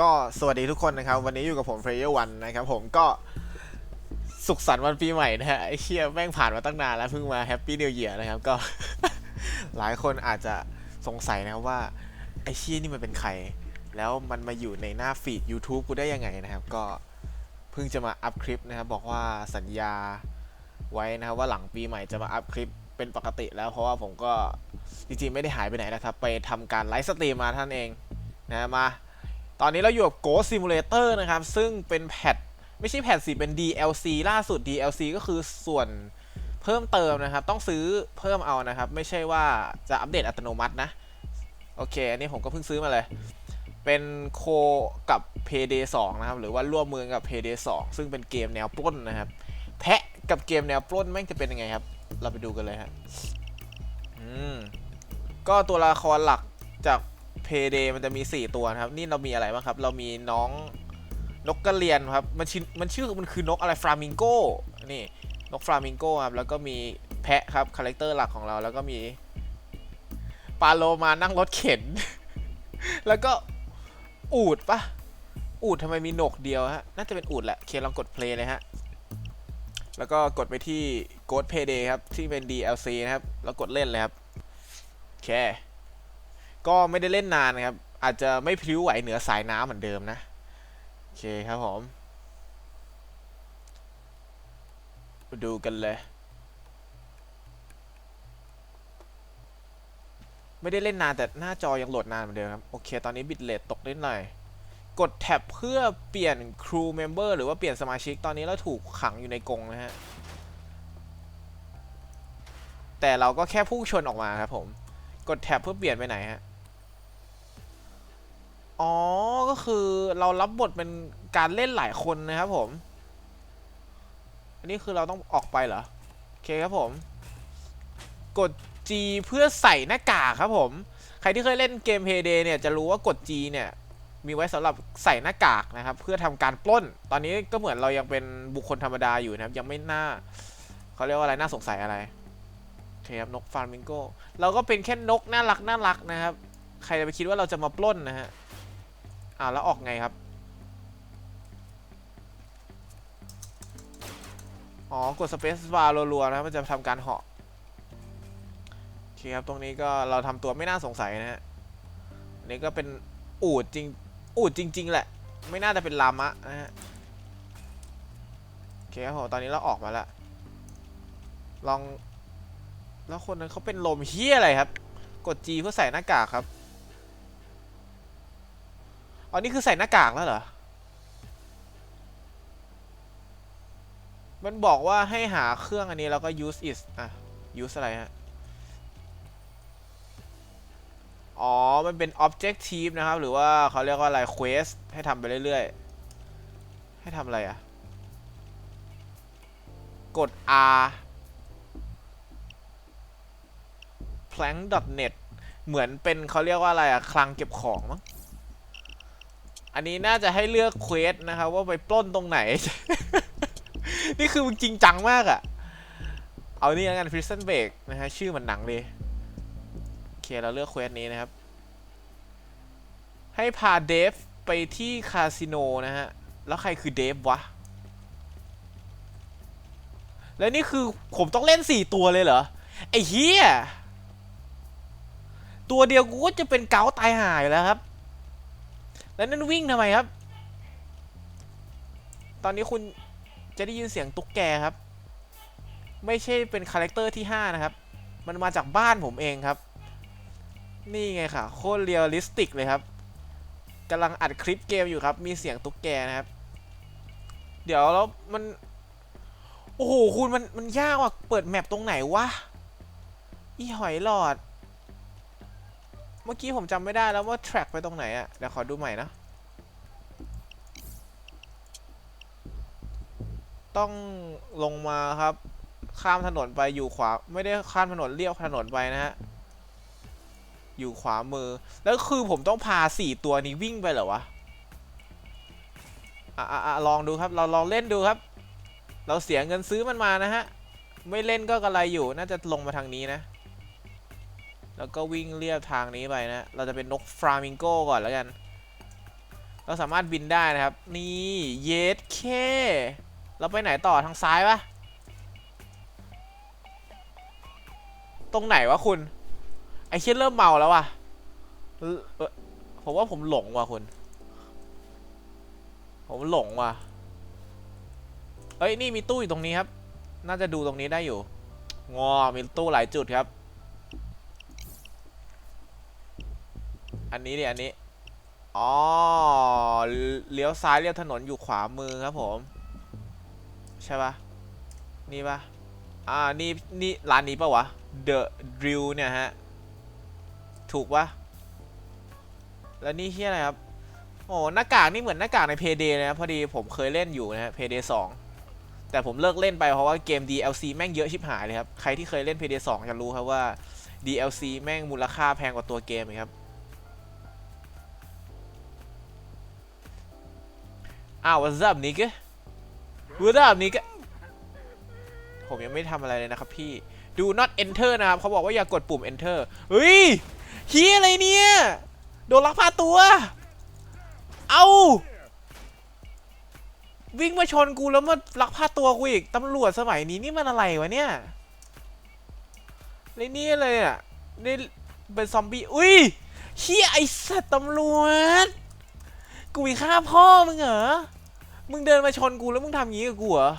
ก็สวัสดีทุกคนนะครับ วันนี้อยู่กับผมเฟรเยอร์วันนะครับผมก็สุขสันต์วันปีใหม่นะฮะไอ้เชี่ยแม่งผ่านมาตั้งนานแล้วเพิ่งมาแฮปปี้นิวเ a ียร์นะครับก็ หลายคนอาจจะสงสัยนะครับว่า ไอ้เชี่ยนี่มันเป็นใคร แล้วมันมาอยู่ในหน้าฟีด YouTube กูได้ยังไงนะครับ ก็เพิ่งจะมาอัพคลิปนะครับ บอกว่าสัญญาไว้นะครับว่าหลังปีใหม่จะมาอัพคลิปเป็นปกติแล้วเพราะว่าผมก็จริงๆไม่ได้หายไปไหนนะครับ ไปทำการไลฟ์สตรีมมาท่านเองนะมา ตอนนี้เราอยู่กับ Ghost Simulator นะครับ ซึ่งเป็นแพทไม่ใช่แพทสิเป็น DLC ล่าสุด DLC ก็คือส่วนเพิ่มเติมนะครับ ต้องซื้อเพิ่มเอานะครับ ไม่ใช่ว่าจะอัปเดตอัตโนมัตินะ โอเค อันนี้ผมก็เพิ่งซื้อมาเลย เป็นโคกับ Payday 2 นะครับ หรือว่าร่วมมือกับ Payday 2 ซึ่งเป็นเกมแนวปล้นนะครับ แพะกับเกมแนวปล้นแม่งจะเป็นยังไงครับ เราไปดูกันเลยฮะอืมก็ตัวละครหลักจาก Payday มันจะมี 4 ตัวนะครับ นี่เรามีอะไรบ้างครับ เรามีน้องนกกระเรียนครับ มันชื่อมันชื่อมันคือนกอะไรฟลามิงโก้ นี่นกฟลามิงโก้ครับ แล้วก็มีแพะครับ คาแรคเตอร์หลักของเรา แล้วก็มีปลาโลมานั่งรถเข็น แล้วก็อูดปะอูดทำไมมีหนกเดียวฮะ น่าจะเป็นอูดแหละ เคลองกด play เลยฮะ แล้วก็กดไปที่ Ghost Payday ครับ ที่เป็น DLC นะครับ แล้วกดเล่นเลยครับ โอเค ก็ไม่ได้เล่นนานครับ อาจจะไม่พลิ้วไหวเหนือสายน้ำเหมือนเดิมนะ โอเคครับผม ดูกันเลย ไม่ได้เล่นนานแต่หน้าจอยังโหลดนานเหมือนเดิมครับ โอเค ตอนนี้บิตเรทตกนิดหน่อย กดแท็บเพื่อเปลี่ยนครูเมมเบอร์หรือว่าเปลี่ยนสมาชิก ตอนนี้เราถูกขังอยู่ในกรงนะฮะ แต่เราก็แค่พุ่งชนออกมาครับผม กดแท็บเพื่อเปลี่ยนไปไหนฮะ อ๋อ ก็คือเรารับบทเป็นการเล่นหลายคนนะครับผม อันนี้คือเราต้องออกไปเหรอ โอเคครับผม กด G เพื่อใส่หน้ากากครับผม ใครที่เคยเล่นเกม Payday เนี่ยจะรู้ว่ากด G เนี่ยมีไว้สำหรับใส่หน้ากากนะครับ เพื่อทำการปล้น ตอนนี้ก็เหมือนเรายังเป็นบุคคลธรรมดาอยู่นะครับ ยังไม่น่าเขาเรียกว่าอะไรน่าสงสัยอะไรโอเคครับนกฟาร์มิงโกเราก็เป็นแค่นกน่ารักน่ารักนะครับ ใครจะไปคิดว่าเราจะมาปล้นนะฮะ อ่าแล้วออกไงครับ อ๋อ กด Space Bar รัวๆนะมันจะทำการเหาะโอเคครับ ตรงนี้ก็เราทำตัวไม่น่าสงสัยนะฮะอันนี้ก็เป็นอูดจริง อูดจริง ๆ แหละ ไม่น่าจะเป็นลามะนะฮะโอเคครับผมตอนนี้เราออกมาแล้วลองแล้วคนนั้นเขาเป็นลมเฮียอะไรครับ กด G เพื่อใส่หน้ากากครับ อ๋อนี่คือใส่หน้ากากแล้วเหรอ มันบอกว่าให้หาเครื่องอันนี้แล้วก็ use it อะ use อะไรฮะ อ๋อ มันเป็น objective นะครับ หรือว่าเขาเรียกว่าอะไร quest ให้ทำไปเรื่อยๆ ให้ทำอะไรอะ กด R plank.net เหมือนเป็นเขาเรียกว่าอะไรอะคลังเก็บของมั้ง อันนี้น่าจะให้เลือกเควสนะครับว่าไปปล้นตรงไหน นี่คือมึงจริงจังมากอะ่ะเอานี่แล้วกัน Prison Break นะฮะชื่อมันหนังเลยโอเคเราเลือกเควสนี้นะครับ ให้พาเดฟไปที่คาสิโนนะฮะ แล้วใครคือเดฟวะ แล้วนี่คือผมต้องเล่น 4 ตัวเลยเหรอ ไอ้เฮียตัวเดียวกูก็จะเป็นเกาตายหายแล้วครับ แล้วนั่นวิ่งทำไมครับ ตอนนี้คุณจะได้ยินเสียงตุ๊กแกครับ ไม่ใช่เป็นคาแรคเตอร์ที่ 5 นะครับ มันมาจากบ้านผมเองครับ นี่ไงค่ะ โคตรเรียลลิสติกเลยครับกำลังอัดคลิปเกมอยู่ครับ มีเสียงตุ๊กแกนะครับ เดี๋ยวแล้วมัน โอ้โห คุณมันมันยากว่ะ เปิดแมปตรงไหนวะ อีหอยหลอด เมื่อกี้ผมจำไม่ได้แล้วว่า track ไปตรงไหนอะเดี๋ยวขอดูใหม่นะ ต้องลงมาครับ ข้ามถนนไปอยู่ขวา ไม่ได้ข้ามถนนเลี้ยวถนนไปนะฮะ อยู่ขวามือ แล้วคือผมต้องพาสี่ตัวนี้วิ่งไปเหรอวะอะอะอะลองดูครับ เราลองเล่นดูครับ เราเสียเงินซื้อมันมานะฮะ ไม่เล่นก็กระไรอยู่ น่าจะลงมาทางนี้นะ แล้วก็วิ่งเรียบทางนี้ไปนะ เราจะเป็นนกฟลามิงโก้ก่อนแล้วกัน เราสามารถบินได้นะครับ นี่เยสเค เราไปไหนต่อทางซ้ายปะตรงไหนวะคุณ ไอเชี่ยเริ่มเมาแล้วว่ะผมว่าผมหลงว่ะคุณ ผมหลงว่ะ เอ้ยนี่มีตู้อยู่ตรงนี้ครับ น่าจะดูตรงนี้ได้อยู่ งอ มีตู้หลายจุดครับ อันนี้ดิอันนี้ อ๋อ เลี้ยวซ้ายเลี้ยวถนนอยู่ขวามือครับผม ใช่ปะนี่ปะอ่า นี่ นี่ ร้านนี้ปะวะ The Drill เนี่ยฮะ ถูกปะแล้วนี่ที่อะไรครับ โอ้หน้ากากนี่เหมือนหน้ากากใน Payday เลยนะ พอดีผมเคยเล่นอยู่นะฮะ Payday 2แต่ผมเลิกเล่นไปเพราะว่าเกม DLC แม่งเยอะชิบหายเลยครับ ใครที่เคยเล่น Payday 2จะรู้ครับว่า DLC แม่งมูลค่าแพงกว่าตัวเกมครับ อ้าว what's up nigga what's up nigga ผมยังไม่ทำอะไรเลยนะครับพี่ do not enter นะครับเขาบอกว่าอย่ากดปุ่ม enter เฮ้ยเฮียอะไรเนี่ย โดนลักพาตัว เอาวิ่งมาชนกูแล้วมาลักพาตัวกูอีกตำรวจสมัยนี้นี่มันอะไรวะเนี่ยเลยนี่เลยอะนี่เป็นซอมบี้ อุ้ยเฮียไอสัตว์ตำรวจ กูมีฆ่าพ่อมึงเหรอ มึงเดินมาชนกูแล้วมึงทำงี้กับกูเหรอ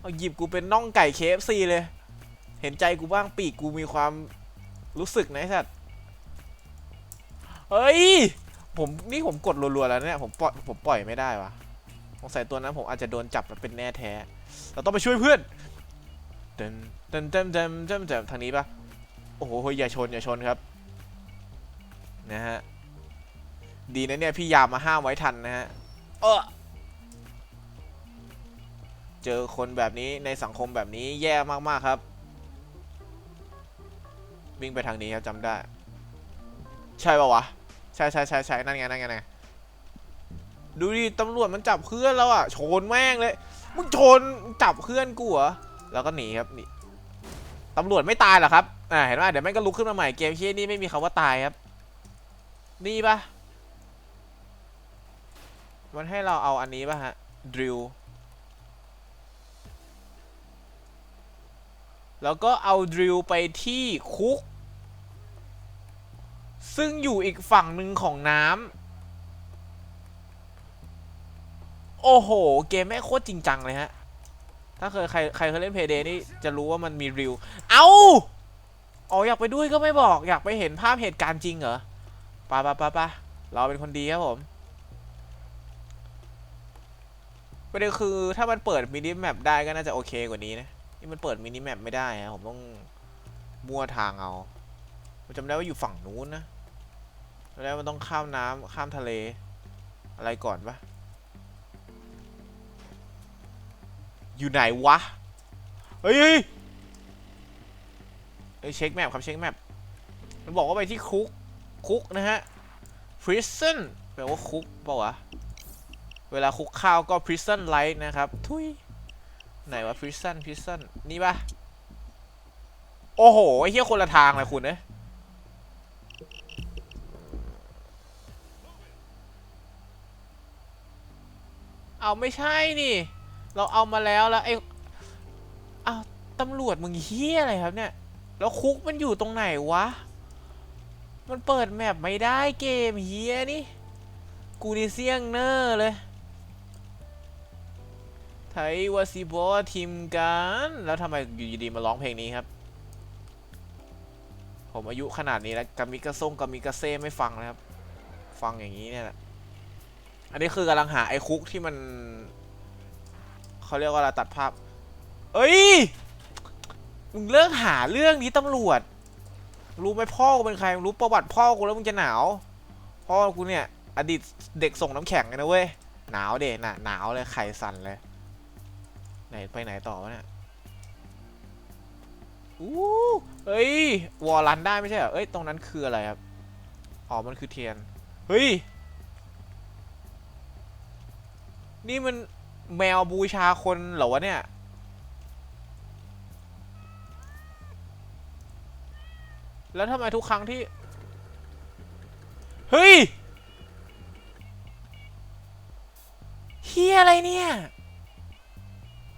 เอาหยิบกูเป็นน่องไก่ KFC เลย เห็นใจกูบ้างปีกกูมีความรู้สึกนะไอ้สัตว์เฮ้ย ผมนี่ผมกดรัวๆแล้วเนี่ยผมปล่อยผมปล่อยไม่ได้วะสงสัยตัวนั้นผมอาจจะโดนจับมาเป็นแน่แท้ เราต้องไปช่วยเพื่อนเดินเดินเดินเดินเดินเดินทางนี้ปะโอ้โหอย่าชนอย่าชนครับ นะฮะ ดีนะเนี่ยพี่ยามมาห้ามไว้ทันนะฮะ เออ เจอคนแบบนี้ในสังคมแบบนี้แย่มากๆครับ วิ่งไปทางนี้ครับจำได้ ใช่ปะวะ ใช่ใช่ใช่ใช่นั่นไงนั่นไงนั่นไงดูดิตำรวจมันจับเพื่อนแล้วอะชนแม่งเลยมึงชนจับเพื่อนกูเหรอแล้วก็หนีครับหนีตำรวจไม่ตายหรอครับอ่าเห็นไหมเดี๋ยวแม่งก็ลุกขึ้นมาใหม่เกมเคียนี่ไม่มีคำว่าตายครับ นี่ปะมันให้เราเอาอันนี้ปะฮะ drill แล้วก็เอา drill ไปที่คุก ซึ่งอยู่อีกฝั่งหนึ่งของน้ำ โอ้โห เกมแม่โคตรจริงจังเลยฮะ ถ้าเคยใครใครเคยเล่น Payday นี่จะรู้ว่ามันมี drill เอาอ๋ออยากไปด้วยก็ไม่บอก อยากไปเห็นภาพเหตุการณ์จริงเหรอปะปะปะปะเราเป็นคนดีครับผมประเด็นคือถ้ามันเปิดมินิแมปได้ก็น่าจะโอเคกว่านี้นะ นี่มันเปิดมินิแมปไม่ได้ฮะผมต้องมั่วทางเอาผมจำได้ว่าอยู่ฝั่งนู้นนะจำได้วมันต้องข้ามน้ำข้ามทะเล อะไรก่อนปะอยู่ไหนวะ เฮ้ยเฮ้ยเฮ้ยเช็คแมปครับเช็คแมปมันบอกว่าไปที่คุก คุกนะฮะ prison แปลว่าคุกเปล่าวะ เวลาคุกข้าวก็ prison light นะครับ ทุย ไหนวะ prison prison นี่ปะโอ้โหไอ้เหี้ยคนละทางเลยคุณเอ้ยเอาไม่ใช่นี่ เราเอามาแล้วแล้วไอ้เอาตำรวจมึงเฮี้ยอะไรครับเนี่ย แล้วคุกมันอยู่ตรงไหนวะ มันเปิดแมปไม่ได้เกมเฮี้ยนี่ กูนี่เสี่ยงเนอร์เลย ไทยวาซิบอทีมกันแล้วทำไมอยู่ดีๆมาร้องเพลงนี้ครับ ผมอายุขนาดนี้แล้วกามิกาซ่งกามิกาเซ่ไม่ฟังนะครับ ฟังอย่างนี้เนี่ยแหละอันนี้คือกำลังหาไอ้คุกที่มันเขาเรียกว่าอะไรตัดภาพ เอ้ยมึงเลิกหาเรื่องนี้ตำรวจ รู้ไหมพ่อกูเป็นใครรู้ประวัติพ่อกูแล้วมึงจะหนาว พ่อกูเนี่ย อดีตเด็กส่งน้ำแข็งเลยนะเว้ยหนาวเด็น่ะหนาวเลยไข่สั่นเลย ไหนไปไหนต่อวะเนี่ยอู้เฮ้ยวอลลันได้ไม่ใช่เหรอเอ้ยตรงนั้นคืออะไรครับอ๋อมันคือเทียนเฮ้ยนี่มันแมวบูชาคนเหรอวะเนี่ยแล้วทำไมทุกครั้งที่ เฮ้ยอะไรเนี่ย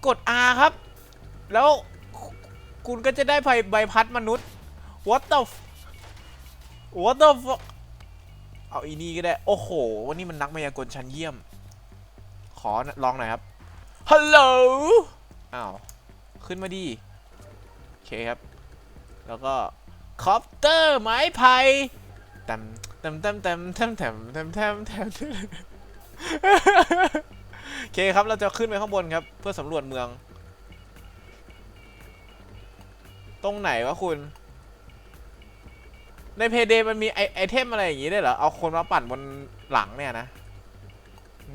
กด R ครับ แล้วคุณก็จะได้ใบใบพัดมนุษย์ what the what the เอาอีนี่ก็ได้ โอ้โห วันนี้มันนักมายากลชั้นเยี่ยม ขอลองหน่อยครับ ฮัลโหล อ้าว ขึ้นมาดี โอเคครับ แล้วก็คอปเตอร์ไม้ไผ่ตำตำตำตำตำตำตำตำตำ โอเคครับ เราจะขึ้นไปข้างบนครับ เพื่อสำรวจเมือง ตรงไหนวะคุณ ในเพเดมันมีไอไอเทมอะไรอย่างงี้ได้เหรอ เอาคนมาปั่นบนหลังเนี่ยนะ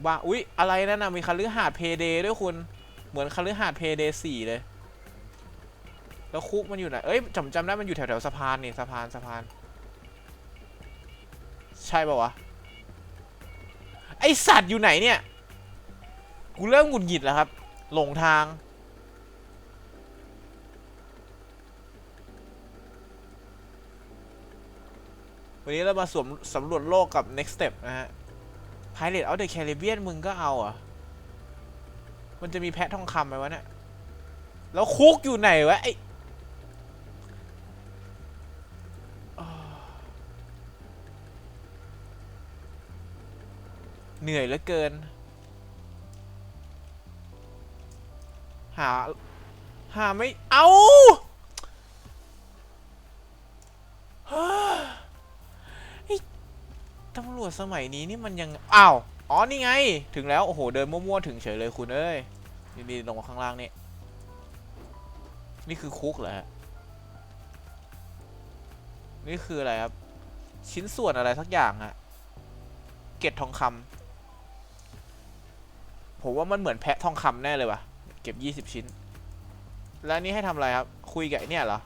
ว่าอุ๊ย อะไรนั่นนะมีคาลือหาดเพเดด้วยคุณ เหมือนคาลือหาดเพเดสี่เลย แล้วคุกมันอยู่ไหน เอ้ยจำจำได้มันอยู่แถวแถวๆสะพานนี่สะพานสะพาน ใช่ป่าวะ ไอสัตว์อยู่ไหนเนี่ย กูเริ่มหงุดหงิดแล้วครับ หลงทาง วันนี้เรามาสวมสำรวจโลกกับ next step นะฮะ Pirate of the Caribbean มึงก็เอาอะ มันจะมีแพะทองคำไหมวะเนี่ย แล้วคุกอยู่ไหนวะไอเหนื่อยเหลือเกิน หา หาไม่เอาตำรวจสมัยนี้นี่มันยังอ้าวอ๋อนี่ไง ถึงแล้ว โอ้โห เดินมั่วๆถึงเฉยเลยคุณเอ้ยนี่ลงมาข้างล่างนี่นี่คือคุกเหรอฮะนี่คืออะไรครับ ชิ้นส่วนอะไรสักอย่างฮะเกล็ดทองคำผมว่ามันเหมือนแพะทองคำแน่เลยว่ะ เก็บ 20 ชิ้น แล้วนี่ให้ทำอะไรครับ คุยกับไอเนี่ยเหรอ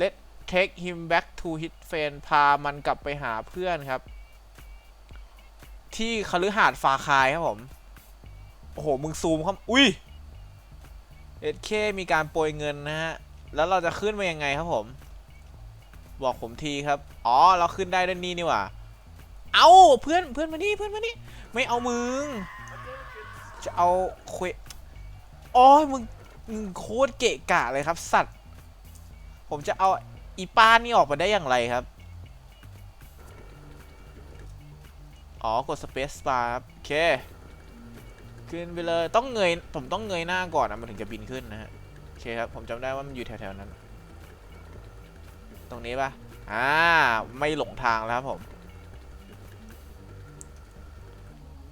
Let take him back to his friend พามันกลับไปหาเพื่อนครับ ที่คฤหาสน์ฟาคายครับผม โอ้โห มึงซูมเข้าอุ้ยเอ็ดเคมีการโปรยเงินนะฮะ แล้วเราจะขึ้นมายังไงครับผม บอกผมทีครับ อ๋อ เราขึ้นได้ด้วยนี่นี่หว่า เอาเพื่อนเพื่อนมานี่เพื่อนมานี่ ไม่เอามึง จะเอาเควโอ้ยมึงมึงโคตรเกะกะเลยครับ สัตว์ ผมจะเอาอีป้านี่ออกมาได้อย่างไรครับ อ๋อ กด Space Bar ครับ โอเค ขึ้นไปเลย ต้องเงย ผมต้องเงยหน้าก่อนนะมันถึงจะบินขึ้นนะฮะ โอเคครับ ผมจำได้ว่ามันอยู่แถวๆนั้น ตรงนี้ปะอ่า ไม่หลงทางแล้วครับผม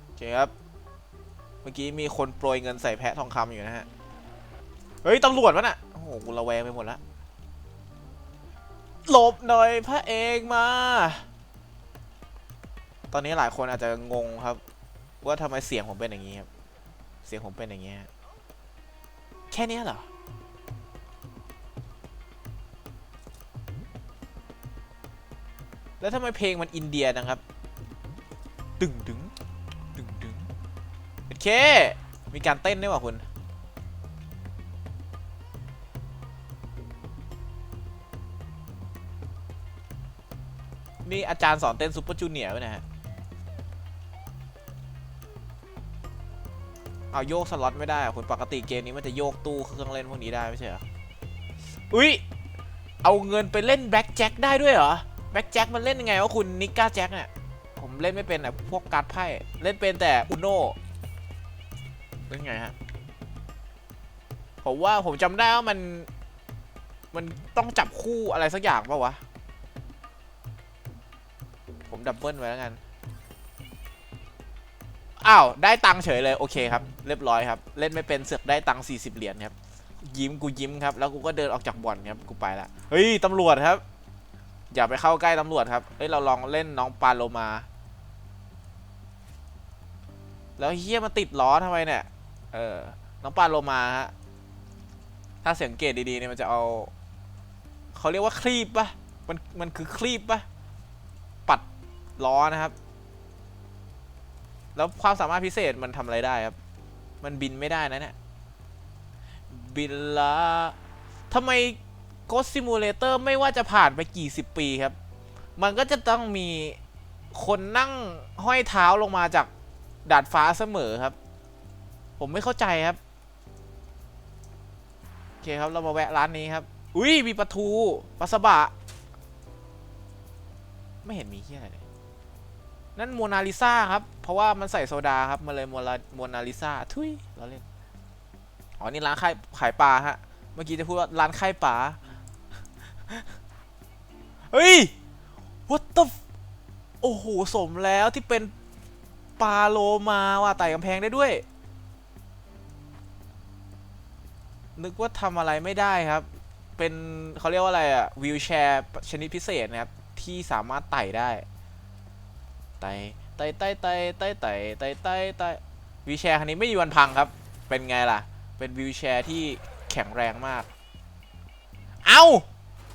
โอเคครับ มื่อกี้มีคนโปรยเงินใส่แพะทองคำอยู่นะฮะ เฮ้ยตำรวจวะน่ะ โอ้โหกูระแวงไปหมดล้วหลบหน่อยพระเอกมา ตอนนี้หลายคนอาจจะงงครับ ว่าทำไมเสียงผมเป็นอย่างนี้ครับ เสียงผมเป็นอย่างนี้แค่นี้เหรอแล้วทำไมเพลงมันอินเดียนะครับดึงดึง เค มีการเต้นด้วยว่ะคุณ นี่อาจารย์สอนเต้นซูเปอร์จูเนียร์ไว้นะฮะ เอาโยกสล็อตไม่ได้คุณปกติเกมนี้มันจะโยกตู้เครื่องเล่นพวกนี้ได้ไม่ใช่เหรอ อุ้ยเอาเงินไปเล่นแบล็กแจ็คได้ด้วยเหรอ แบล็กแจ็คมันเล่นยังไงวะคุณนิก้าแจ็คเนี่ย ผมเล่นไม่เป็นอะพวกการ์ดไพ่ เล่นเป็นแต่อุโน เล่นไงฮะ ผมว่าผมจำได้ว่ามัน มันต้องจับคู่อะไรสักอย่างป่าวะ ผมดับเบิลไว้แล้วกัน อ้าว ได้ตังค์เฉยเลย โอเคครับ เรียบร้อยครับ เล่นไม่เป็นเสือกได้ตังค์40เหรียญครับ ยิ้มกูยิ้มครับ แล้วกูก็เดินออกจากบ่อนครับ กูไปละ เฮ้ยตำรวจครับ อย่าไปเข้าใกล้ตำรวจครับ เฮ้ยเราลองเล่นน้องปาโลมาแล้วเฮียมาติดล้อทำไมเนี่ย เออ น้องปลาโลมาฮะ ถ้าสังเกตดีๆเนี่ยมันจะเอา เขาเรียกว่าคลีปปะมัน มันคือคลีปปะปัดล้อนะครับ แล้วความสามารถพิเศษมันทำอะไรได้ครับ มันบินไม่ได้นะเนี่ย บินละทำไม Ghost Simulator ไม่ว่าจะผ่านไปกี่สิบปีครับ มันก็จะต้องมีคนนั่งห้อยเท้าลงมาจากดาดฟ้าเสมอครับ ผมไม่เข้าใจครับ โอเคครับ เรามาแวะร้านนี้ครับ อุ้ยมีปลาทูปลาสบะ ไม่เห็นมีที่อะไรเลย นั่นโมนาลิซาครับ เพราะว่ามันใส่โซดาครับ มันเลยโมนาโมนาลิซาทุยเราเล่น อ๋อ นี่ร้านขายขายปลาฮะ เมื่อกี้จะพูดว่าร้านขายปลา เฮ้ย what the f- โอ้โห สมแล้วที่เป็นปลาโลมาว่ะไต่กำแพงได้ด้วย นึกว่าทำอะไรไม่ได้ครับ เป็นเขาเรียกว่าอะไรอะวิวแชร์ชนิดพิเศษนะครับ ที่สามารถไต่ได้ไต่ไต่ไต่ไต่ไต่ไต่ไต่ไต่ไต่วิวแชร์คันนี้ไม่มีวันพังครับ เป็นไงล่ะ เป็นวิวแชร์ที่แข็งแรงมาก เอา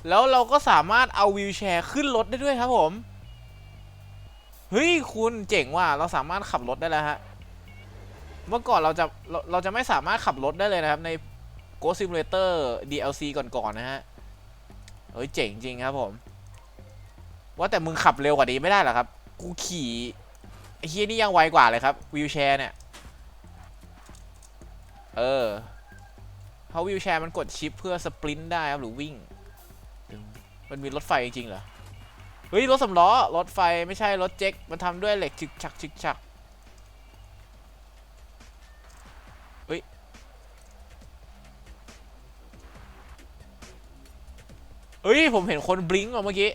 แล้วเราก็สามารถเอาวิวแชร์ขึ้นรถได้ด้วยครับผม เฮ้ยคุณเจ๋งว่ะ เราสามารถขับรถได้แล้วฮะ เมื่อก่อนเราจะเราเราจะไม่สามารถขับรถได้เลยนะครับ ใน Ghost Simulator DLC ก่อนๆนะฮะ เฮ้ย เจ๋งจริงครับผม ว่าแต่มึงขับเร็วกว่านี้ไม่ได้หรอครับ กูขี่ไอ้เฮียนี่ยังไวกว่าเลยครับวิวแชร์เนี่ย เออเพราะวิวแชร์มันกดชิปเพื่อสปรินต์ได้ครับหรือวิ่ง มันมีรถไฟจริงเหรอ เฮ้ย รถสำล้อ รถไฟไม่ใช่รถเจ็กมันทำด้วยเหล็กฉึกฉักฉึกฉัก เฮ้ย ผมเห็นคนบลิงก์มาเมื่อกี้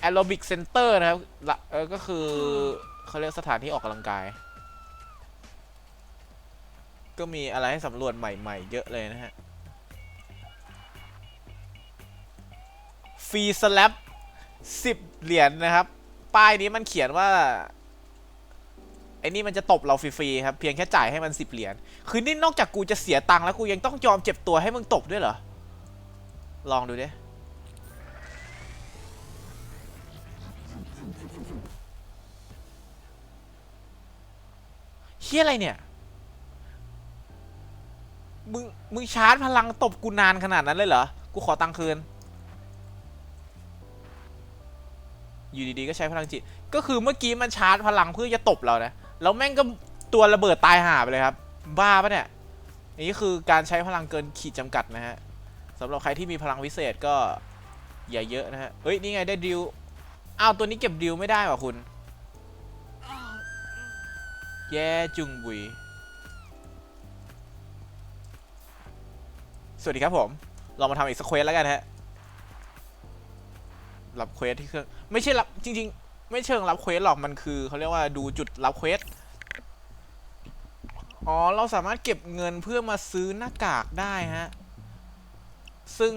แอโรบิกเซ็นเตอร์นะครับละเออก็คือเขาเรียกสถานที่ออกกำลังกาย ก็มีอะไรให้สำรวจใหม่ๆ เยอะเลยนะฮะฟรีสแลบสิบเหรียญนะครับ ป้ายนี้มันเขียนว่าไอ้นี่มันจะตบเราฟรีๆครับ เพียงแค่จ่ายให้มันสิบเหรียญ คือนี่นอกจากกูจะเสียตังค์แล้วกูยังต้องยอมเจ็บตัวให้มึงตบด้วยเหรอ ลองดูดิเฮียอะไรเนี่ย มึง มึงชาร์จพลังตบกูนานขนาดนั้นเลยเหรอ กูขอตังค์คืน อยู่ดีๆ ก็ใช้พลังจิต ก็คือเมื่อกี้มันชาร์จพลังเพื่อจะตบเรานะ แล้วแม่งก็ตัวระเบิดตายห่าไปเลยครับ บ้าปะเนี่ย นี่คือการใช้พลังเกินขีดจำกัดนะฮะ สำหรับใครที่มีพลังวิเศษก็อย่าเยอะนะฮะ เฮ้ย นี่ไงได้ดิว อ้าวตัวนี้เก็บดิวไม่ได้ว่ะคุณ แย่จุงบุย สวัสดีครับผมเรามาทำอีกสเควสแล้วกันฮะ รับเควสที่เครื่อง ไม่ใช่รับ จริง ๆ ไม่เชิงรับเควสหรอก มันคือเขาเรียกว่าดูจุดรับเควส อ๋อ เราสามารถเก็บเงินเพื่อมาซื้อหน้ากากได้ฮะ ซึ่ง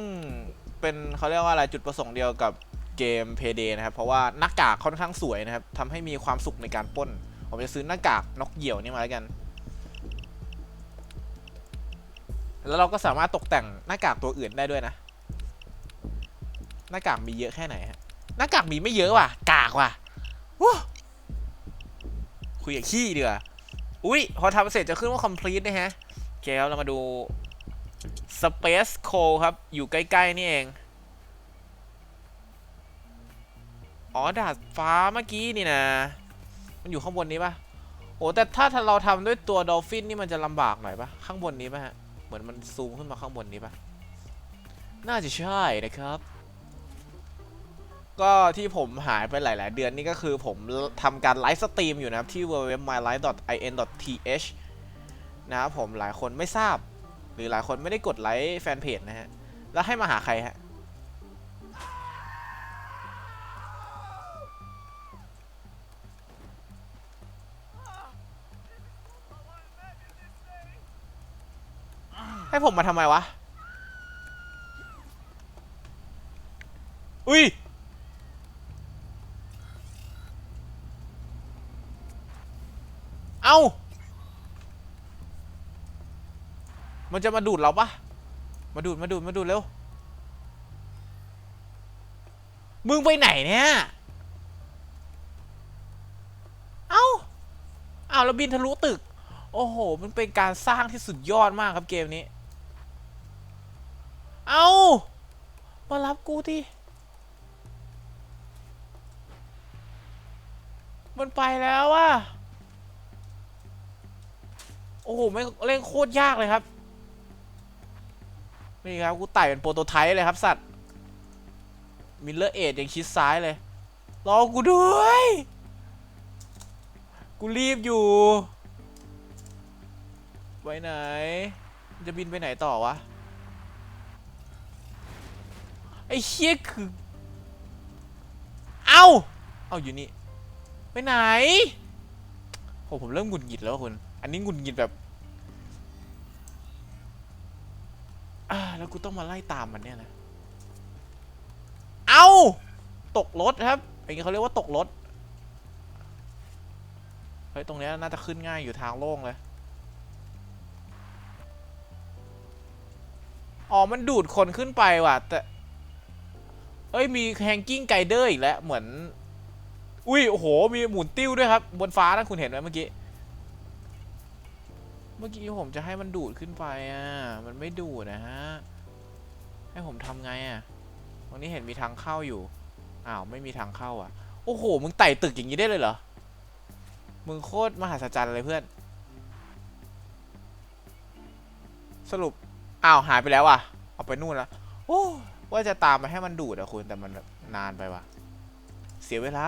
เป็นเขาเรียกว่าอะไรจุดประสงค์เดียวกับเกม Payday นะครับ เพราะว่าหน้ากากค่อนข้างสวยนะครับทำให้มีความสุขในการปล้น ผมจะซื้อหน้ากากนกเหยี่ยวนี่มาแล้วกัน แล้วเราก็สามารถตกแต่งหน้ากากตัวอื่นได้ด้วยนะ หน้ากากมีเยอะแค่ไหนฮะหน้ากากมีไม่เยอะว่ะ กากว่ะวู้คุยกับขี้เดีกว่าอุ้ยพอทำเสร็จจะขึ้นว่า complete นะฮะโอเคครับเรามาดู Space c o ครับ อยู่ใกล้ ๆ นี่เอง อ๋อ ดาดฟ้าเมื่อกี้นี่นะ มันอยู่ข้างบนนี้ปะโอ้แต่ถ้าเราทำด้วยตัวดอลฟินนี่มันจะลำบากหน่อยปะข้างบนนี้ปะฮะ เหมือนมันซูมขึ้นมาข้างบนนี้ปะน่าจะใช่นะครับ ก็ที่ผมหายไปหลาย ๆ เดือนนี่ก็คือผมทำการไลฟ์สตรีมอยู่นะครับ ที่ www.mylife.in.th นะครับผมหลายคนไม่ทราบ หรือหลายคนไม่ได้กดไลค์แฟนเพจนะฮะ แล้วให้มาหาใครฮะ ให้ผมมาทำไมวะ อุ้ยเอ้า มันจะมาดูดเราปะมาดูดมาดูดมาดูดเร็ว มึงไปไหนเนี่ย เอ้าเอ้าแล้วบินทะลุตึก โอ้โห มันเป็นการสร้างที่สุดยอดมากครับเกมนี้ เอามารับกูที่มันไปแล้วว่ะ โอ้โหไม่เล่นโคตรยากเลยครับ นี่ครับกูไต่เป็นโปรโตไทป์เลยครับสัตว์มิลเลอร์เอยังชิดซ้ายเลย รอกูด้วย กูรีบอยู่ไปไหน จะบินไปไหนต่อวะ ไอ้เชี่ยคือ เอ้า เอาอยู่นี่ ไปไหน โหผมเริ่มหงุดหงิดแล้วคุณ อันนี้หงุดหงิดแบบ อ่าแล้วกูต้องมาไล่ตามมันเนี่ยนะ เอาตกรถครับอย่างนี้เขาเรียกว่าตกรถ เฮ้ย ตรงนี้น่าจะขึ้นง่ายอยู่ทางโล่งเลย อ๋อ มันดูดคนขึ้นไปว่ะ แต่ เอ้ย มีแฮงกิ้งไกเดอร์อีกแล้ว เหมือน อุ้ย โอ้โห มีหมุนติ้วด้วยครับ บนฟ้านะคุณเห็นไหมเมื่อกี้ มื่อกี้ผมจะให้มันดูดขึ้นไปอะ มันไม่ดูดนะฮะ ให้ผมทำไงอะ ตรงนี้เห็นมีทางเข้าอยู่ อ้าวไม่มีทางเข้าอะ โอ้โห มึงไต่ตึกอย่างนี้ได้เลยเหรอ มึงโคตรมหัศจรรย์เลยเพื่อน สรุป อ้าวหายไปแล้วอะ เอาไปนู่นแล้วโอ้ว่าจะตามมาให้มันดูดอะคุณ แต่มันนานไปว่ะ เสียเวลา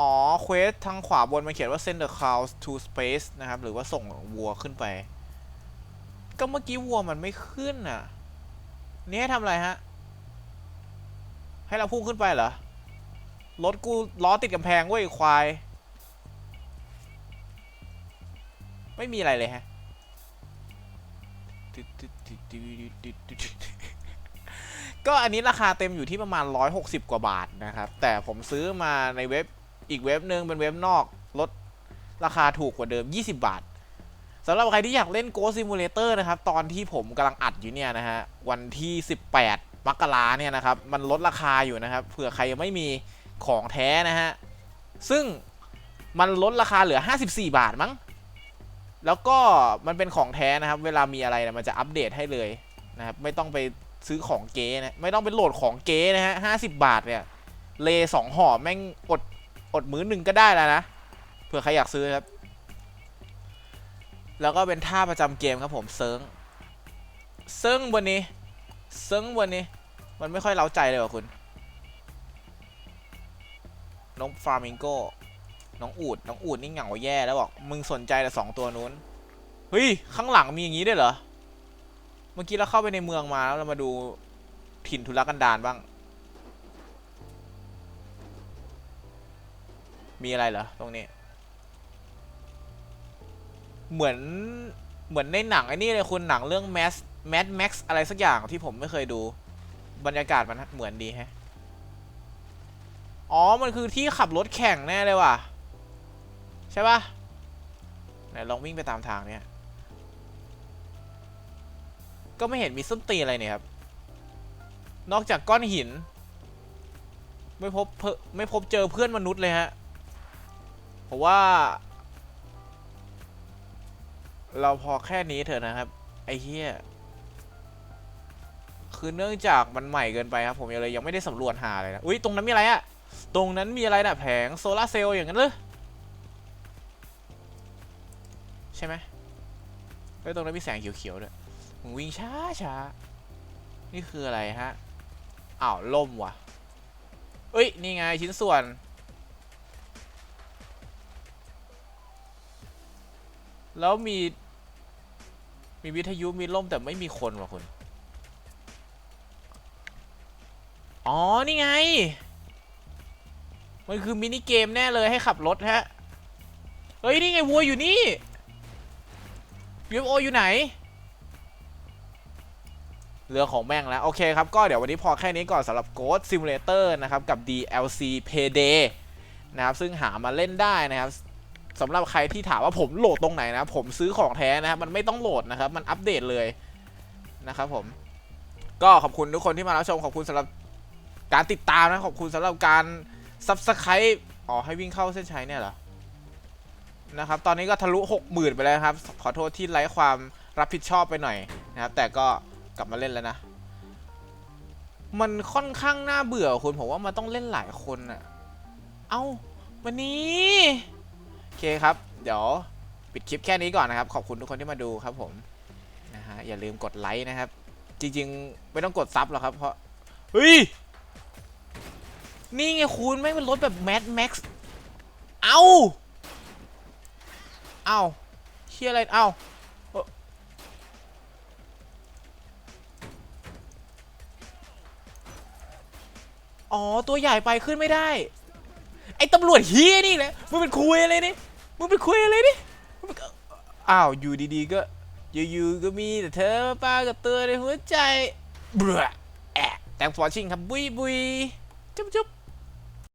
อ๋อ เควสทางขวาบนมันเขียนว่า send the cows to space นะครับ หรือว่าส่งวัวขึ้นไป ก็เมื่อกี้วัวมันไม่ขึ้นอะ นี่ให้ทำอะไรฮะ ให้เราพุ่งขึ้นไปเหรอ รถกูล้อติดกำแพงเว้ยควาย ไม่มีอะไรเลยฮะ ก็อันนี้ราคาเต็มอยู่ที่ประมาณ 160 กว่าบาทนะครับ แต่ผมซื้อมาในเว็บ อีกเว็บหนึ่งเป็นเว็บนอกลดราคาถูกกว่าเดิม 20 บาทสำหรับใครที่อยากเล่น Go Simulator นะครับ ตอนที่ผมกำลังอัดอยู่เนี่ยนะฮะ วันที่ 18มกราเนี่ยนะครับ มันลดราคาอยู่นะครับ เผื่อใครยังไม่มีของแท้นะฮะ ซึ่งมันลดราคาเหลือ 54 บาทมั้ง แล้วก็มันเป็นของแท้นะครับ เวลามีอะไรนะมันจะอัปเดตให้เลยนะครับ ไม่ต้องไปซื้อของเก๊นะ ไม่ต้องไปโหลดของเก๊นะฮะห้าสิบาทเนี่ย เลสองห่อแม่งอด ดมื้อหนึ่งก็ได้แล้วนะ เผื่อใครอยากซื้อครับ แล้วก็เป็นท่าประจำเกมครับผมเซิงเซิงวันนี้เซิงวันนี้ มันไม่ค่อยเล้าใจเลยว่ะคุณ น้องฟาร์มิงโกน้องอูด น้องอูดนี่เหงาแย่แล้วบอก มึงสนใจแต่สองตัวนู้น เฮ้ย ข้างหลังมีอย่างนี้ด้วยเหรอ เมื่อกี้เราเข้าไปในเมืองมาแล้วเรามาดูถิ่นทุรกันดารบ้าง มีอะไรเหรอตรงนี้ เหมือนเหมือนในหนังไอ้นี่เลยคุณหนังเรื่อง Mass Mad Max อะไรสักอย่างที่ผมไม่เคยดู บรรยากาศมันเหมือนดีแฮะอ๋อ มันคือที่ขับรถแข่งแน่เลยว่ะ ใช่ปะไหนลองวิ่งไปตามทางเนี่ย ก็ไม่เห็นมีส้นตีอะไรเนี่ยครับ นอกจากก้อนหิน ไม่พบเพไม่พบเจอเพื่อนมนุษย์เลยฮะ เพราะว่า เราพอแค่นี้เถอะนะครับ ไอ้เหี้ยคือเนื่องจากมันใหม่เกินไปครับ ผมยังเลยยังไม่ได้สำรวจหาเลยนะ อุ้ยตรงนั้นมีอะไรอะตรงนั้นมีอะไรนะแผงโซลาเซลล์อย่างนั้นเลยใช่ไหมเฮ้ยตรงนั้นมีแสงเขียวๆด้วยมึงวิ่งช้าช้านี่คืออะไรฮะอ้าวล่มว่ะเอ้ย นี่ไงชิ้นส่วน แล้วมี มีวิทยุมีล่มแต่ไม่มีคนว่ะคุณ อ๋อ นี่ไง มันคือมินิเกมแน่เลยให้ขับรถฮะ เฮ้ย นี่ไงวัวอยู่นี่ UFO อยู่ไหน เรือของแม่งแล้ว โอเคครับ ก็เดี๋ยววันนี้พอแค่นี้ก่อนสำหรับ Ghost Simulator นะครับ กับ DLC Payday นะครับ ซึ่งหามาเล่นได้นะครับ สำหรับใครที่ถามว่าผมโหลดตรงไหนนะ ผมซื้อของแท้นะครับมันไม่ต้องโหลดนะครับ มันอัปเดตเลยนะครับผม ก็ขอบคุณทุกคนที่มารับชมขอบคุณสำหรับการติดตามนะขอบคุณสำหรับการ Subscribe อ๋อให้วิ่งเข้าเส้นชัยเนี่ยเหรอนะครับตอนนี้ก็ทะลุ 60,000 ไปแล้วครับ ขอโทษที่ไร้ความรับผิดชอบไปหน่อยนะครับ แต่ก็กลับมาเล่นแล้วนะ มันค่อนข้างน่าเบื่อคุณผมว่ามันต้องเล่นหลายคนอะเอ้าวันนี้ เคครับ เดี๋ยวปิดคลิปแค่นี้ก่อนนะครับ ขอบคุณทุกคนที่มาดูครับผมนะฮะอย่าลืมกดไลค์นะครับ จริงๆ ไม่ต้องกดซับหรอกครับ เพราะเฮ้ย นี่ไงคุณแม่งเป็นรถแบบแม d แม็กซ์เอาเอาเชียอะไรเอาอ๋อ ตัวใหญ่ไปขึ้นไม่ได้ ไอ้ตำรวจเฮียนี่แหละมึงเป็นคุยอะไรนี่ มึงเป็นคุยอะไรดิอ้าวอยู่ดีๆก็อยู่ๆก็มีแต่เธอป้ากับตัวในหัวใจเบื่อแอะแตงฟอชิงครับบุยบุยจุ๊บจุ๊บ